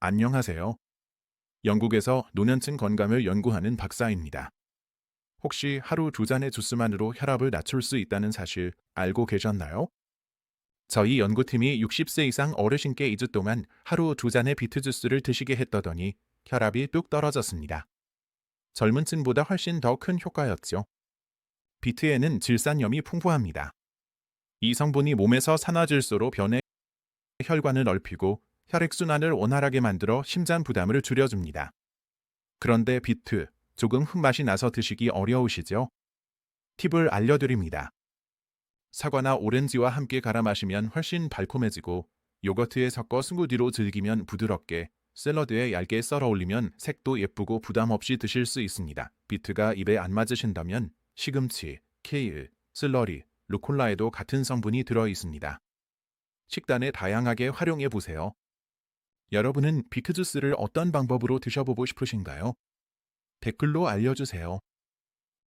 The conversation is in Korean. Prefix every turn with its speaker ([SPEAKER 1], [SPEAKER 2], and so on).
[SPEAKER 1] 안녕하세요. 영국에서 노년층 건강을 연구하는 박사입니다. 혹시 하루 두 잔의 주스만으로 혈압을 낮출 수 있다는 사실 알고 계셨나요? 저희 연구팀이 60세 이상 어르신께 2주 동안 하루 두 잔의 비트 주스를 드시게 했더니 혈압이 뚝 떨어졌습니다. 젊은 층보다 훨씬 더 큰 효과였죠. 비트에는 질산염이 풍부합니다. 이 성분이 몸에서 산화질소로 변해 혈관을 넓히고 혈액순환을 원활하게 만들어 심장 부담을 줄여줍니다. 그런데 비트, 조금 흙맛이 나서 드시기 어려우시죠? 팁을 알려드립니다. 사과나 오렌지와 함께 갈아 마시면 훨씬 달콤해지고 요거트에 섞어 스무디로 즐기면 부드럽게 샐러드에 얇게 썰어 올리면 색도 예쁘고 부담 없이 드실 수 있습니다. 비트가 입에 안 맞으신다면 시금치, 케일, 슬러리, 루콜라에도 같은 성분이 들어 있습니다. 식단에 다양하게 활용해 보세요. 여러분은 비트 주스를 어떤 방법으로 드셔보고 싶으신가요? 댓글로 알려주세요.